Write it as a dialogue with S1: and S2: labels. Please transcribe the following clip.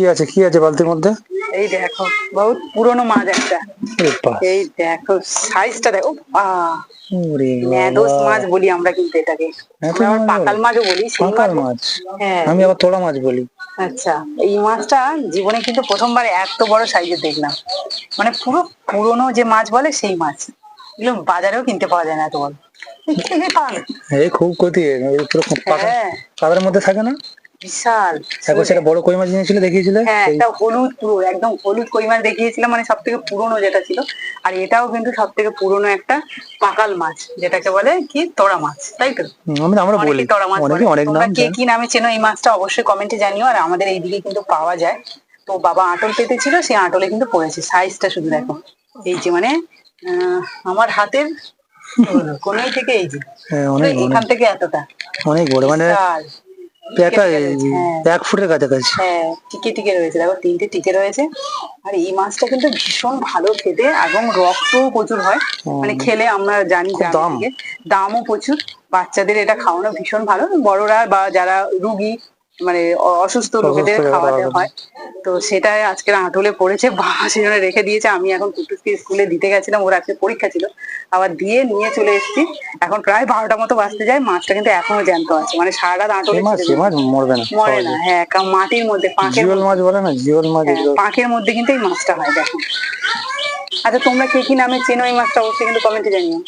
S1: কি আছে? কি আছে বালতির মধ্যে?
S2: এই দেখো বহুত পুরনো মাছ একটা। এই দেখো সাইজটা দেখো। মাছ বলি আমরা কিন্তু এটাকে। আমরা আবার পাকাল মাছও বলি সেই মাছ
S1: মাছ?
S2: হ্যাঁ।
S1: আমি আবার তোড়া মাছ বলি।
S2: আচ্ছা এই মাছটা জীবনে কিন্তু প্রথমবার এত বড় সাইজের দেখলাম। মানে পুরো পুরনো যে মাছ বলে সেই মাছ। এগুলো বাজারেও কিনতে পাওয়া যায় না এত বড়। এই
S1: খুব ক্ষতি পুরো
S2: হ্যাঁ।
S1: কাদার মধ্যে থাকে না?
S2: বিশাল
S1: একবার সেটা বড় কই মাছ নিয়েছিল দেখিয়েছিলে?
S2: হ্যাঁ একটা হলুদ পুরো একদম হলুদ কই মাছ দেখিয়েছিলাম মানে সব থেকে পুরনো যেটা ছিল। আর এটাও কিন্তু সব থেকে পুরনো একটা পাকাল মাছ যেটাকে বলে কি? তোড়া মাছ তাই তো?
S1: আমরা আমরা বলি।
S2: অনেকে মাছ
S1: অনেকে অনেক নাম
S2: কে কি নামে চেনো এই মাছটা অবশ্যই কমেন্টে জানিও আর আমাদের এইদিকে কিন্তু পাওয়া যায়। তো বাবা আটল পেতেছিল সেই আটলে কিন্তু পড়েছে। সাইজটা শুধু দেখো। এই যে মানে আমার হাতের কোনাই থেকে এই যে।
S1: হ্যাঁ,
S2: এখান থেকে এতটা।
S1: অনেক বড় মানে
S2: হ্যাঁ।
S1: এক ফুটের কাছাকাছি।
S2: হ্যাঁ টিকে টিকে রয়েছে। দেখো তিনটে টিকে রয়েছে। আর এই মাছটা কিন্তু ভীষণ ভালো খেতে এবং রক্তও প্রচুর হয়। মানে খেলে আমরা জানি। দামও প্রচুর। বাচ্চাদের এটা খাওয়ানো ভীষণ ভালো। বড়রা বা যারা রুগী মানে অসুস্থ লোকেদের খাওয়াতে হয়। তো সেটাই আজকের আঁটলে পড়েছে। বাবা সেজন্য রেখে দিয়েছে। আমি এখন কুটুসকে স্কুলে দিতে গেছিলাম। ওর আজকে পরীক্ষা ছিল। আবার দিয়ে নিয়ে চলে এসেছি। এখন প্রায় বারোটা মতো বাঁচতে যায়। মাছটা কিন্তু এখনও জ্যান্ত আছে। মানে সারা রাত আঁটলে
S1: মাছ
S2: ছিল।
S1: মরবে না
S2: মরে না। হ্যাঁ মাটির মধ্যে পাঁকের
S1: মাছ বলে না? জিওল মাছ
S2: হ্যাঁ, পাঁকের মধ্যে কিন্তু এই মাছটা হয় দেখো। আচ্ছা তোমরা কে কি নামে চেনো এই মাছটা? অবশ্যই কিন্তু কমেন্টে জানিও।